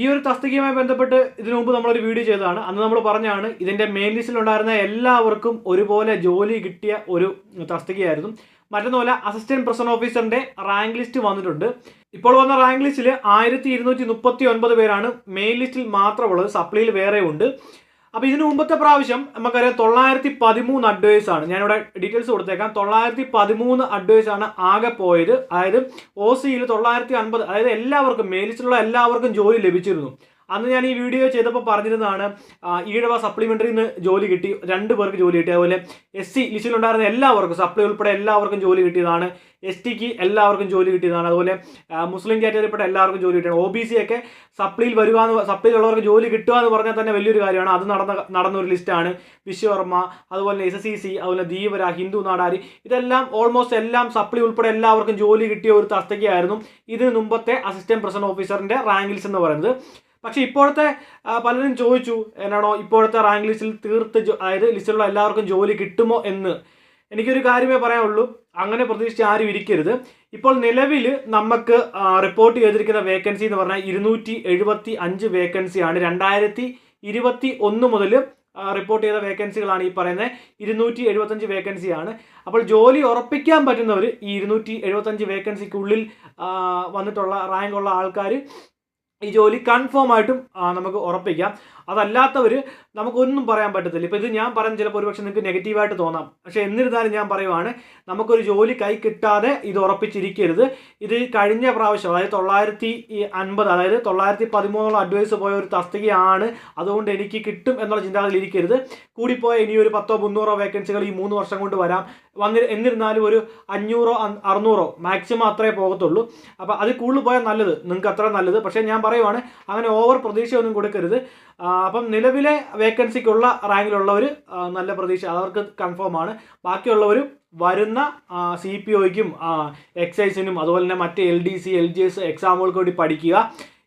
ഈ ഒരു തസ്തികയുമായി ബന്ധപ്പെട്ട് ഇതിനു മുമ്പ് നമ്മളൊരു വീഡിയോ ചെയ്തതാണ്. അന്ന് നമ്മൾ പറഞ്ഞാണ് ഇതിന്റെ മെയിൻ ലിസ്റ്റിൽ ഉണ്ടായിരുന്ന എല്ലാവർക്കും ഒരുപോലെ ജോലി കിട്ടിയ ഒരു തസ്തികയായിരുന്നു. മറ്റൊന്നുമല്ല അസിസ്റ്റന്റ് പ്രസന്റ് ഓഫീസറിന്റെ റാങ്ക് ലിസ്റ്റ് വന്നിട്ടുണ്ട്. ഇപ്പോൾ വന്ന റാങ്ക് ലിസ്റ്റിൽ ആയിരത്തി ഇരുന്നൂറ്റി മുപ്പത്തി ഒൻപത് പേരാണ് മെയിൻ ലിസ്റ്റിൽ മാത്രമുള്ളത്. സപ്ലിയിൽ വേറെ ഉണ്ട് അപ്പോൾ ഇതിനു മുമ്പത്തെ പ്രാവശ്യം നമുക്കറിയാം തൊള്ളായിരത്തി പതിമൂന്ന് ആണ്. ഞാനിവിടെ ഡീറ്റെയിൽസ് കൊടുത്തേക്കാം. തൊള്ളായിരത്തി പതിമൂന്ന് ആണ് ആകെ പോയത്. അതായത് ഒ സിയിൽ തൊള്ളായിരത്തി അൻപത് അതായത് എല്ലാവർക്കും മേലിച്ചിട്ടുള്ള എല്ലാവർക്കും ജോലി ലഭിച്ചിരുന്നു. അന്ന് ഞാൻ ഈ വീഡിയോ ചെയ്തപ്പോൾ പറഞ്ഞിരുന്നതാണ് ഈഴവ സപ്ലിമെന്ററിന്ന് ജോലി കിട്ടി രണ്ട് പേർക്ക് ജോലി കിട്ടി. അതുപോലെ എസ് സി ലിസ്റ്റിലുണ്ടായിരുന്ന എല്ലാവർക്കും സപ്ലി ഉൾപ്പെടെ എല്ലാവർക്കും ജോലി കിട്ടിയതാണ്. എസ് ടിക്ക് എല്ലാവർക്കും ജോലി കിട്ടിയതാണ്. അതുപോലെ മുസ്ലിം കാറ്റഗറിപ്പെട്ട എല്ലാവർക്കും ജോലി കിട്ടിയാണ് ഒ ബി സി ഒക്കെ സപ്ലിയിൽ വരിക എന്ന് സപ്ലിയിലുള്ളവർക്ക് ജോലി കിട്ടുക എന്ന് പറഞ്ഞാൽ തന്നെ വലിയൊരു കാര്യമാണ്. അത് നടന്ന നടന്ന ഒരു ലിസ്റ്റാണ് വിശ്വകർമ്മ അതുപോലെ എസ് സി സി അതുപോലെ ധീവര ഹിന്ദു നാടാരി ഇതെല്ലാം ഓൾമോസ്റ്റ് എല്ലാം സപ്ലി ഉൾപ്പെടെ എല്ലാവർക്കും ജോലി കിട്ടിയ ഒരു തസ്തികയായിരുന്നു. ഇതിന് മുമ്പത്തെ അസിസ്റ്റന്റ് പ്രസിഡന്റ് ഓഫീസറിന്റെ റാങ്ക് ലിസ്റ്റ് എന്ന് പറയുന്നത്. പക്ഷേ ഇപ്പോഴത്തെ പലരും ചോദിച്ചു എന്നാണോ ഇപ്പോഴത്തെ റാങ്ക് ലിസ്റ്റിൽ തീർത്ത് അതായത് ലിസ്റ്റിലുള്ള എല്ലാവർക്കും ജോലി കിട്ടുമോ എന്ന്? എനിക്കൊരു കാര്യമേ പറയാനുള്ളൂ അങ്ങനെ പ്രതീക്ഷിച്ച് ആരും ഇരിക്കരുത്. ഇപ്പോൾ നിലവിൽ നമുക്ക് റിപ്പോർട്ട് ചെയ്തിരിക്കുന്ന വേക്കൻസി എന്ന് പറഞ്ഞാൽ ഇരുന്നൂറ്റി എഴുപത്തി അഞ്ച് വേക്കൻസിയാണ് രണ്ടായിരത്തി ഇരുപത്തി ഒന്ന് മുതൽ റിപ്പോർട്ട് ചെയ്ത വേക്കൻസികളാണ് ഈ പറയുന്നത്. ഇരുന്നൂറ്റി എഴുപത്തഞ്ച് വേക്കൻസിയാണ് അപ്പോൾ ജോലി ഉറപ്പിക്കാൻ പറ്റുന്നവർ ഈ ഇരുന്നൂറ്റി എഴുപത്തഞ്ച് വേക്കൻസിക്കുള്ളിൽ വന്നിട്ടുള്ള റാങ്ക് ഉള്ള ആൾക്കാർ ഈ ജോലി കൺഫേം ആയിട്ടും നമുക്ക് ഉറപ്പിക്കാം. അതല്ലാത്തവർ നമുക്കൊന്നും പറയാൻ പറ്റത്തില്ല. ഇപ്പോൾ ഇത് ഞാൻ പറഞ്ഞ ചിലപ്പോൾ ഒരുപക്ഷെ നിങ്ങൾക്ക് നെഗറ്റീവായിട്ട് തോന്നാം. പക്ഷേ എന്നിരുന്നാലും ഞാൻ പറയുവാണ് നമുക്കൊരു ജോലി കൈ കിട്ടാതെ ഇത് ഉറപ്പിച്ചിരിക്കരുത്. ഇത് കഴിഞ്ഞ പ്രാവശ്യം അതായത് തൊള്ളായിരത്തി അൻപത് അതായത് തൊള്ളായിരത്തി പതിമൂന്നോളം അഡ്വൈസ് പോയ ഒരു തസ്തികയാണ് അതുകൊണ്ട് എനിക്ക് കിട്ടും എന്നുള്ള ചിന്താഗതിയിൽ ഇരിക്കരുത്. കൂടിപ്പോയ ഇനി ഒരു പത്തോ മുന്നൂറോ വേക്കൻസികൾ ഈ മൂന്ന് വർഷം കൊണ്ട് വരാം. വന്നി എന്നിരുന്നാലും ഒരു അഞ്ഞൂറോ അറുന്നൂറോ മാക്സിമം അത്രേ പോകത്തുള്ളൂ. അപ്പോൾ അത് കൂടുതൽ പോയാൽ നല്ലത് നിങ്ങൾക്ക് അത്ര നല്ലത്. പക്ഷേ ഞാൻ പറയുവാണ് അങ്ങനെ ഓവർ പ്രതീക്ഷയൊന്നും കൊടുക്കരുത്. അപ്പം നിലവിലെ വേക്കൻസിക്കുള്ള റാങ്കിലുള്ളവർ നല്ല പ്രതീക്ഷ അവർക്ക് കൺഫേം ആണ്. ബാക്കിയുള്ളവരും വരുന്ന സി പി ഒയ്ക്കും എക്സൈസിനും അതുപോലെ തന്നെ മറ്റ് L D C L G S എക്സാമുകൾക്ക് വേണ്ടി പഠിക്കുക.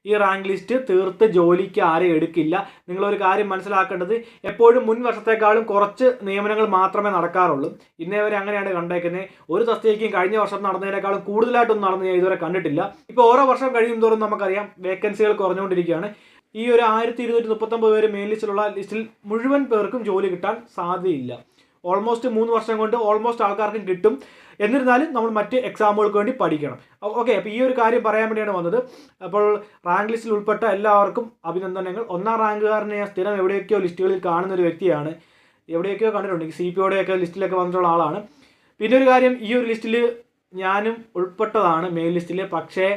ഈ റാങ്ക് ലിസ്റ്റ് തീർത്ത് ജോലിക്ക് ആരെയും എടുക്കില്ല. നിങ്ങളൊരു കാര്യം മനസ്സിലാക്കേണ്ടത് എപ്പോഴും മുൻ വർഷത്തെക്കാളും കുറച്ച് നിയമനങ്ങൾ മാത്രമേ നടക്കാറുള്ളൂ. ഇന്നേ വരെ അങ്ങനെയാണ് കണ്ടേക്കുന്നത് ഒരു തസ്തികയ്ക്കും കഴിഞ്ഞ വർഷം നടന്നതിനേക്കാളും കൂടുതലായിട്ടൊന്നും നടന്ന് ഞാൻ ഇതുവരെ കണ്ടിട്ടില്ല. ഇപ്പോൾ ഓരോ വർഷം കഴിയും തോറും നമുക്കറിയാം വേക്കൻസികൾ കുറഞ്ഞുകൊണ്ടിരിക്കുകയാണ്. ഈ ഒരു ആയിരത്തി ഇരുന്നൂറ്റി മുപ്പത്തൊമ്പത് പേര് മെയിൻ ലിസ്റ്റിലുള്ള ലിസ്റ്റിൽ മുഴുവൻ പേർക്കും ജോലി കിട്ടാൻ സാധ്യതയില്ല. ഓൾമോസ്റ്റ് മൂന്ന് വർഷം കൊണ്ട് ഓൾമോസ്റ്റ് ആൾക്കാർക്കും കിട്ടും. എന്നിരുന്നാലും നമ്മൾ മറ്റ് എക്സാമുകൾക്ക് വേണ്ടി പഠിക്കണം. ഓക്കെ അപ്പോൾ ഈ ഒരു കാര്യം പറയാൻ വേണ്ടിയാണ് വന്നത്. അപ്പോൾ റാങ്ക് ലിസ്റ്റിൽ ഉൾപ്പെട്ട എല്ലാവർക്കും അഭിനന്ദനങ്ങൾ. ഒന്നാം റാങ്കുകാരനെ സ്ഥിരം എവിടെയൊക്കെയോ ലിസ്റ്റുകളിൽ കാണുന്ന ഒരു വ്യക്തിയാണ്. എവിടെയൊക്കെയോ കണ്ടിട്ടുണ്ട്. സി പി ഒയുടെയൊക്കെ ലിസ്റ്റിലൊക്കെ വന്നിട്ടുള്ള ആളാണ്. പിന്നെ ഒരു കാര്യം ഈ ഒരു ലിസ്റ്റിൽ ഞാനും ഉൾപ്പെട്ടതാണ് മെയിൻ ലിസ്റ്റിൽ പക്ഷേ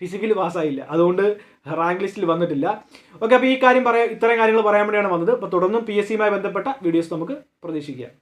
ഫിസിക്കലി പാസ്സായില്ല അതുകൊണ്ട് റാങ്ക് ലിസ്റ്റിൽ വന്നിട്ടില്ല. ഓക്കെ അപ്പോൾ ഈ കാര്യം പറയാം ഇത്തരം കാര്യങ്ങൾ പറയാൻ വേണ്ടിയാണ് വന്നത്. അപ്പോൾ തുടർന്നും പി എസ് സിയുമായി ബന്ധപ്പെട്ട വീഡിയോസ് നമുക്ക് പ്രതീക്ഷിക്കാം.